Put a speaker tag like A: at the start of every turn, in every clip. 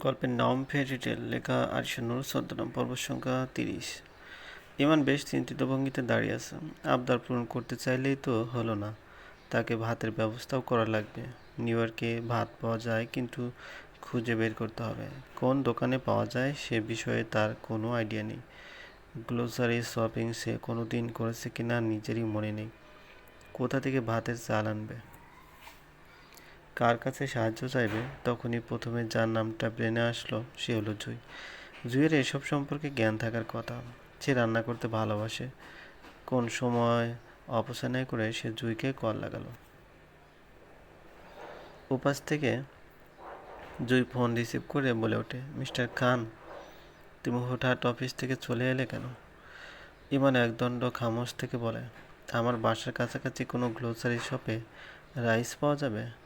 A: গল্পের নাম ফেরিটেল লেখা আরিশা নুর ছদ্মনাম পর্ব সংখ্যা তিরিশ। ইমান বেশ চিন্তিত ভঙ্গিতে দাঁড়িয়ে আছে। আবদার পূরণ করতে চাইলেই তো হলো না। তাকে ভাতের ব্যবস্থাও করা লাগবে। নিউ ইয়র্কে ভাত পাওয়া যায়, কিন্তু খুঁজে বের করতে হবে। কোন দোকানে পাওয়া যায়, সে বিষয়ে তার কোনো আইডিয়া নেই। গ্লোসারি শপিং সে কোনো দিন করেছে কিনা নিজেরই মনে নেই। কোথা থেকে ভাতের চাল আনবে? কার কাছে সাহায্য চাইবে? তখনই প্রথমে যার নামটা ব্রেনে আসলো, সে হলো জুই। জুইয়ের এসব সম্পর্কে জ্ঞান থাকার কথা। সে রান্না করতে ভালোবাসে। কোন সময় অপচয় করে সে জুইকে কল লাগালো। উপাস থেকে জুই ফোন রিসিভ করে বলে ওঠে, মিস্টার খান, তুমি হঠাৎ অফিস থেকে চলে এলে কেন? ইমান একদণ্ড খামোশ থেকে বলে, আমার বাসার কাছাকাছি কোনো গ্লোসারি শপে রাইস পাওয়া যাবে?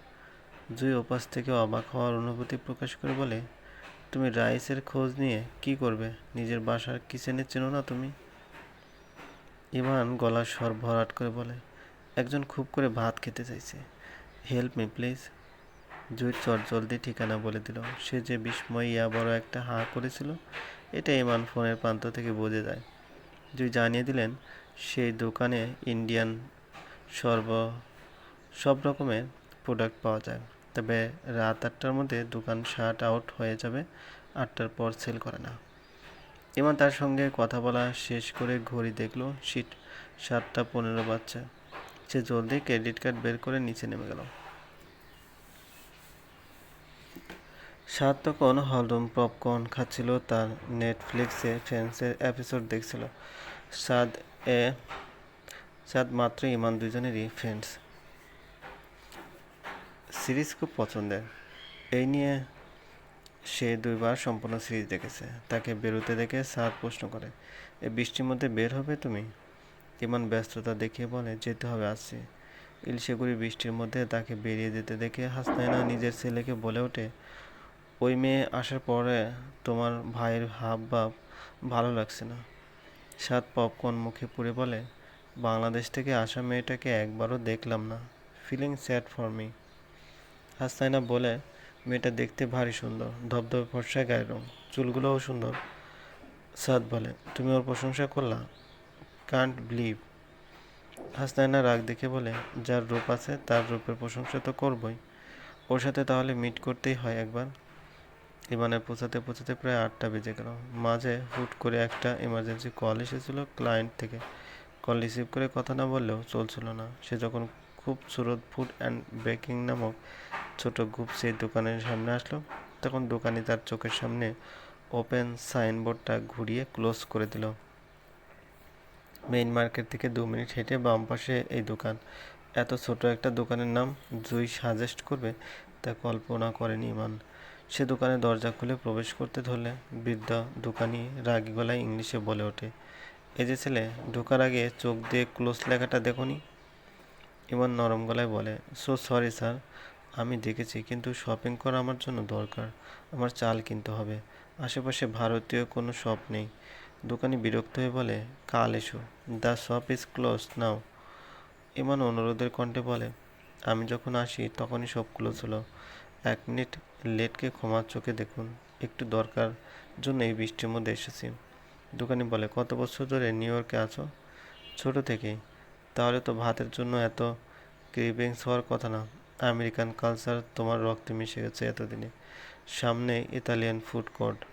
A: জুই ওপাশ থেকে অবাক হওয়ার অনুভূতি প্রকাশ করে বলে, তুমি রাইসের খোঁজ নিয়ে কি করবে? নিজের বাসার কিচেনে চেনো না তুমি? ইমান গলার স্বর ভরাট করে বলে, একজন খুব করে ভাত খেতে চাইছে। Help me, please. জুই চট জলদি ঠিকানা বলে দিল। সে যে বিস্ময় ইয়া বড় একটা হাঁ করেছিল, এটা ইমান ফোনের প্রান্ত থেকে বোঝে যায়। জুই জানিয়ে দিলেন, সেই দোকানে ইন্ডিয়ান সর্ব, সব রকমের প্রোডাক্ট পাওয়া যায়। তবে রাত আটটার মধ্যে দোকান শার্ট আউট হয়ে যাবে, আটটার পর সেল করে না। ইমান তার সঙ্গে কথা বলা শেষ করে ঘড়ি দেখল সিট সাতটা পনেরো বাচ্চা সে জলদি ক্রেডিট কার্ড বের করে নিচে নেমে গেল। সাত তখন হলরুম পপকর্ন খাচ্ছিল, তার নেটফ্লিক্সে ফ্রেন্ডসের এপিসোড দেখছিল। সাদ এ সাদ মাত্র ইমান দুজনেরই ফ্রেন্ডস। সিরিজ খুব পছন্দের। এই নিয়ে সে দুইবার সম্পূর্ণ সিরিজ দেখেছে। তাকে বেরোতে দেখে স্যার প্রশ্ন করে এই বৃষ্টির মধ্যে বের হবে তুমি? ইমান ব্যস্ততা দেখিয়ে বলে, যেতে হবে আসছি। ইলশেগুড়ি বৃষ্টির মধ্যে তাকে বেরিয়ে যেতে দেখে হাসনাইনা নিজের ছেলেকে বলে ওঠে, ওই মেয়ে আসার পরে তোমার ভাইয়ের হাব ভাব ভালো লাগছে না। সাত পপকর্ন মুখে পুড়ে বলে, বাংলাদেশ থেকে আসা মেয়েটাকে একবারও দেখলাম না। Feeling sad for me. Hasnaina বলে, মেয়েটা দেখতে ভারী সুন্দর। ধবধবে ফর্সা গায়ের রং। চুলগুলোও সুন্দর। সাদ বলে, তুমি ওর প্রশংসা করলা? কান্ট বিলিভ হাসনাইনা রাগ দেখে বলে, যার রূপ আছে, তার রূপের প্রশংসা তো করবই। ওর সাথে তাহলে মিট করতেই হয় একবার। ইমানের পৌঁছাতে পৌঁছাতে প্রায় আটটা বেজে গেল। মাঝে হুট করে একটা এমার্জেন্সি কল এসেছিল ক্লায়েন্ট থেকে। কল রিসিভ করে কথা না বললেও চলছিল না। সে যখন খুব সুরত ফুড অ্যান্ড বেকিং নামক ছোট গ্রুপ সেই দোকানের সামনে আসলো। তখন দোকানি তার চোখের সামনে ওপেন সাইনবোর্ডটা ঘুরিয়ে ক্লোজ করে দিল। মেইন মার্কেট থেকে দু মিনিট হেঁটে বাম পাশে এই দোকান। এত ছোট একটা দোকানের নাম জুই সাজেস্ট করবে তা কল্পনা করেনি ইমান। সে দোকানে দরজা খুলে প্রবেশ করতে ধরলে বৃদ্ধা দোকানি রাগী গলায় ইংলিশে বলে ওঠে, এই যে ছেলে, ঢোকার আগে চোখ দিয়ে ক্লোজ লেখাটা দেখনি? ইমান নরম গলায় বলে সো সরি স্যার আমি দেখেছি, কিন্তু শপিং করা আমার জন্য দরকার। আমার চাল কিনতে হবে। আশেপাশে ভারতীয় কোনো শপ নেই। দোকানি বিরক্ত হয়ে বলে, কাল এসো। The shop is close now এমন অনুরোধের কণ্ঠে বলে, আমি যখন আসি, তখনই সব ক্লোজ হলো। এক মিনিট লেটকে ক্ষমার চোখে দেখুন। একটু দরকার জন্য এই বৃষ্টির মধ্যে এসেছি। দোকানি বলে, কত বছর ধরে নিউ ইয়র্কে আছো? ছোট থেকেই। তাহলে তো ভাতের জন্য এত ক্রিভিংস হওয়ার কথা না। আমেরিকান কালচার তোমার রক্তে মিশে গেছে এতদিনে। সামনে ইতালিয়ান ফুড কোর্ট।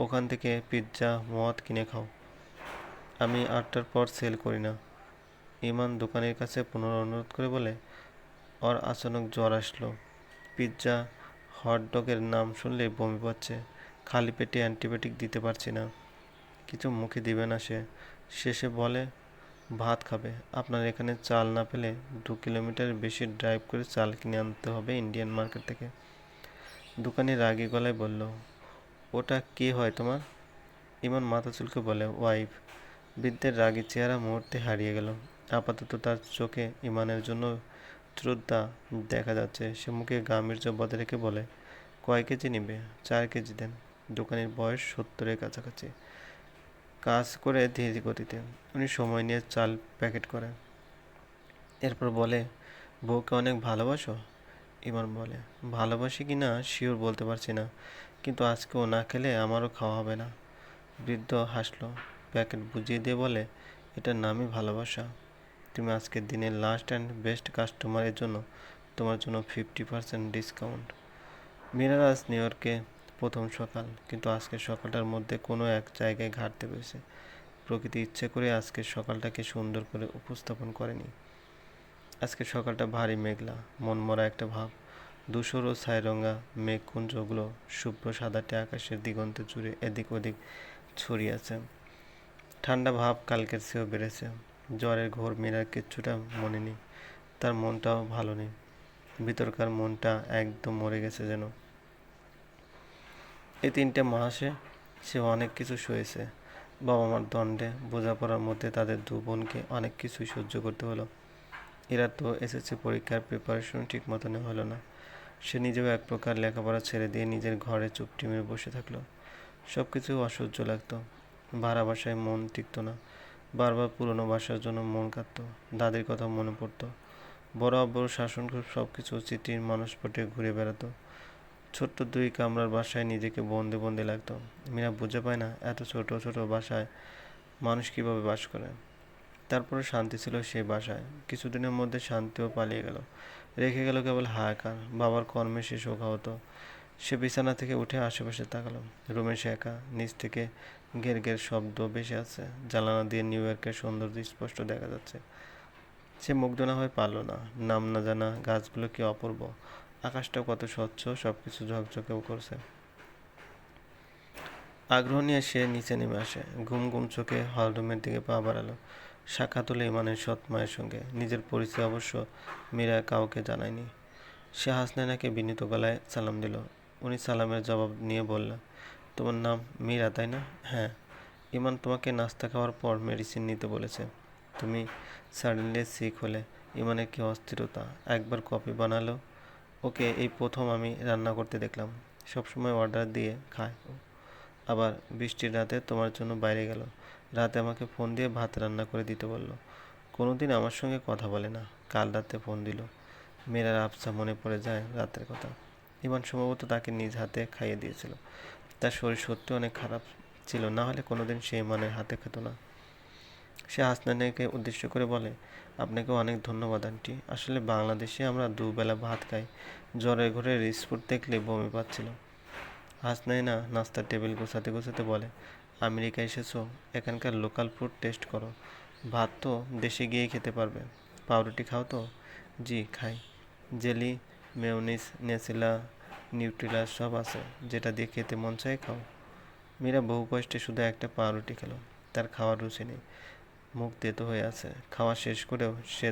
A: ওখান থেকে পিৎজা, মদ কিনে খাও। আমি আটটার পর সেল করি না। ইমান দোকানের কাছে পুনরায় অনুরোধ করে বলে, ওর আচানক জ্বর আসলো। পিৎজা হট ডগের নাম শুনলে বমি পাচ্ছে। খালি পেটে অ্যান্টিবায়োটিক দিতে পারছি না। কিছু মুখে দিবে না সে। শেষে বলে ভাত খাবে। আপনার এখানে চাল না পেলে দু কিলোমিটার বেশি ড্রাইভ করে চাল কিনে আনতে হবে ইন্ডিয়ান মার্কেট থেকে। দোকানি রাগী গলায় বলল, ওটা কে হয় তোমার? ইমান মাথা চুলকে বলে, ওয়াইফ। বৃদ্ধের রাগী চেহারা মুহূর্তে হারিয়ে গেল। আপাতত তার চোখে ইমানের জন্য শ্রদ্ধা দেখা যাচ্ছে। সে মুখে গাম্ভীর্য বজায় রেখে বলে, কয় কেজি নিবে? চার কেজি দেন। দোকানের বয়স সত্তরের কাছাকাছি। কাজ করে ধীরে গতিতে উনি সময় নিয়ে চাল প্যাকেট করেন। এরপর বলে, বউকে অনেক ভালোবাসো? ইমান বলে, ভালোবাসি কি না শিওর বলতে পারছি না। কিন্তু আজকেও না খেলে আমারও খাওয়া হবে না। বৃদ্ধ হাসলো, প্যাকেট বুঝিয়ে দিয়ে বলে, এটার নামই ভালোবাসা। তুমি আজকের দিনের লাস্ট অ্যান্ড বেস্ট কাস্টমারের জন্য তোমার জন্য ফিফটি পার্সেন্ট ডিসকাউন্ট মিরাজ নিউ ইয়র্কে প্রথম সকাল, কিন্তু আজকের সকালটার মধ্যে কোনো এক জায়গায় ঘাটতে পেরেছে প্রকৃতি ইচ্ছে করে আজকের সকালটাকে সুন্দর করে উপস্থাপন করেনি। আজকের সকালটা ভারী মেঘলা, মনমরা একটা ভাব। ধূসর ও ছাইরঙা মেঘকুঞ্জগুলো শুভ্র সাদাটে আকাশের দিগন্তে জুড়ে এদিক ওদিক ছড়িয়েছে ঠান্ডা ভাব কালকের চেয়েও বেড়েছে। জ্বরের ঘোর মীরার কিচ্ছুটা মনে নেই। তার মনটাও ভালো নেই। ভিতরকার মনটা একদম মরে গেছে যেন। এই তিনটে মাসে সে অনেক কিছু সয়েছে বাবা মার দণ্ডে বোঝাপড়ার মধ্যে তাদের দু বোনকে অনেক কিছুই সহ্য করতে হলো। এরা তো এসএসসি পরীক্ষার প্রিপারেশন ঠিক মতন হলো না। সে নিজেও এক প্রকার লেখাপড়া ছেড়ে দিয়ে নিজের ঘরে চুপটি মেরে বসে থাকল। সব কিছু অসহ্য লাগতো। ভাড়া বাসায় মন টিকতো না। বারবার পুরনো বাসার জন্য মন কাঁদত। দাদির কথা মনে পড়তো। বড় আব্বুর শাসন সব কিছু চিঠির মানুষপটে ঘুরে বেড়াতো। ছোট্ট দুই কামরার বাসায় নিজেকে বন্দি বন্দি লাগতো। মীরা বুঝে পায় না এত ছোট ছোট বাসায় মানুষ কীভাবে বাস করে। তারপরে শান্তি ছিল সেই বাসায়। কিছুদিনের মধ্যে শান্তিও পালিয়ে গেল। রেখে গেল কেবল হাহাকার। বাবার কর্মে সে শোকা হতো। সে বিছানা থেকে উঠে আশেপাশে তাকালো। রুমে সে একা। নিচ থেকে ঘের ঘের শব্দ বেশি আছে জ্বালানা দিয়ে নিউ ইয়র্কের সৌন্দর্য স্পষ্ট দেখা যাচ্ছে। সে মুগ্ধ না হয়ে পারল না। নাম না জানা গাছগুলো কি অপূর্ব? আকাশটা কত স্বচ্ছ সব কিছু ঝকঝকেও করছে। আগ্রহ নিয়ে সে নিচে নেমে আসে। ঘুম ঘুম চোখে হলরুমের দিকে পা বাড়ালো। সাক্ষাৎ হলে ইমানের সৎ মায়ের সঙ্গে। নিজের পরিচয় অবশ্য মীরা কাউকে জানায়নি। সে হাসনাইনাকে বিনীত গলায় সালাম দিল। উনি সালামের জবাব নিয়ে বললেন, তোমার নাম মীরা, তাই না? হ্যাঁ। ইমান তোমাকে নাস্তা খাওয়ার পর মেডিসিন নিতে বলেছে। তুমি সাডেনলি সিক হলে ইমানের কি অস্থিরতা? একবার কপি বানালো। ওকে এই প্রথম আমি রান্না করতে দেখলাম। সবসময় অর্ডার দিয়ে খায়। আবার বৃষ্টির রাতে তোমার জন্য বাইরে গেল। রাতে আমাকে ফোন দিয়ে ভাত রান্না করে দিতে বলল। কোনোদিন আমার সঙ্গে কথা বলে না। কাল রাতে ফোন দিল। মেয়েরা আবসা মনে পড়ে যায় রাতের কথা। ইমান সম্ভবত তাকে নিজ হাতে খাইয়ে দিয়েছিল। তার শরীর সত্যি অনেক খারাপ ছিল। না হলে কোনোদিন সে ইমানের হাতে খেত না। সে হাসনানিকে উদ্দেশ্য করে বলে, আপনাকে অনেক ধন্যবাদ, আন্টি। আসলে বাংলাদেশে আমরা দুবেলা ভাত খাই। জ্বরের ঘরে রিসফুড দেখলে বমি পাচ্ছিল হাসনাই না নাস্তার টেবিল গোছাতে গোছাতে বলে আমেরিকা এসেছ, এখানকার লোকাল ফুড টেস্ট করো। ভাত তো দেশে গিয়েই খেতে পারবে। পাউরুটি খাও তো? জি, খাই। জেলি মেয়নিস নেসিলা নিউট্রিলা সব আছে। যেটা দিয়ে খেতে মন চায় খাও। মীরা বহু কষ্টে শুধু একটা পাউরুটি খেলো। তার খাওয়ার রুচি নেই। মুখ তেতো হয়ে আছে। খাওয়া শেষ করেও সে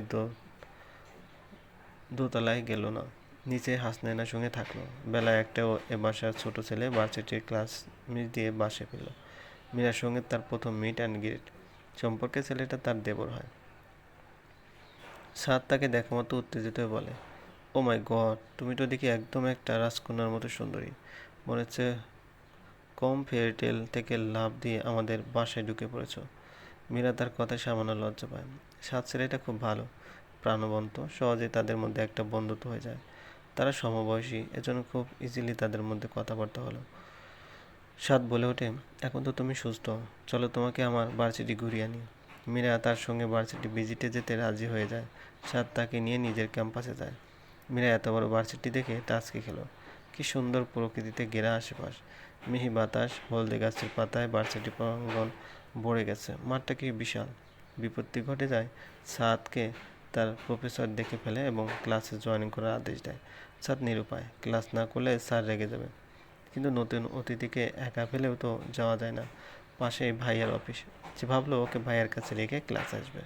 A: দোতলায় গেল না। নিচে হাসনাইনার সঙ্গে থাকল। বেলা একটাও এ বাসার ছোট ছেলে ভার্সিটির ক্লাস মিস দিয়ে বাসে ফেলল মীরার সঙ্গে তার প্রথম মিট অ্যান্ড গ্রিট সম্পর্কে ছেলেটা তার দেবর হয়। সাদ তাকে দেখা মতো উত্তেজিত হয়ে বলে, ও মাই গড তুমি তো দেখি একদম একটা রাজকন্যার মতো সুন্দরী। মনে হচ্ছে কম ফেয়ারটেল থেকে লাভ দিয়ে আমাদের বাসায় ঢুকে পড়েছো। মীরা তার কথায় সামান্য লজ্জা পায় সাত ছেলেটা খুব ভালো, প্রাণবন্ত সহজে তাদের মধ্যে একটা বন্ধুত্ব হয়ে যায়। তারা সমবয়সী, এজন্য খুব ইজিলি তাদের মধ্যে কথাবার্তা হলো। সাদ বলে ওঠে, এখন তো তুমি সুস্থ, চলো তোমাকে আমার ভার্সিটি ঘুরিয়ে আনি। মীরা তার সঙ্গে ভার্সিটি ভিজিটে যেতে রাজি হয়ে যায়। সাদ তাকে নিয়ে নিজের ক্যাম্পাসে যায়। মীরা এত বড় ভার্সিটি দেখে টাচকে খেলো। কি সুন্দর প্রকৃতিতে ঘেরা আশেপাশ। মিহি বাতাস, হলদে গাছের পাতায় ভার্সিটি প্রাঙ্গন ভরে গেছে। মাঠটা কি বিশাল? বিপত্তি ঘটে যায়, সাদকে তার প্রফেসর দেখে ফেলে এবং ক্লাসে জয়েনিং করার আদেশ দেয়। সাদ নিরুপায়, ক্লাস না করলে স্যার রেগে যাবে কিন্তু নতুন অতিথিকে একা ফেলেও তো যাওয়া যায় না। পাশেই ভাইয়ার অফিস। যে ভাবলো ওকে ভাইয়ার কাছে রেখে ক্লাস আসবে।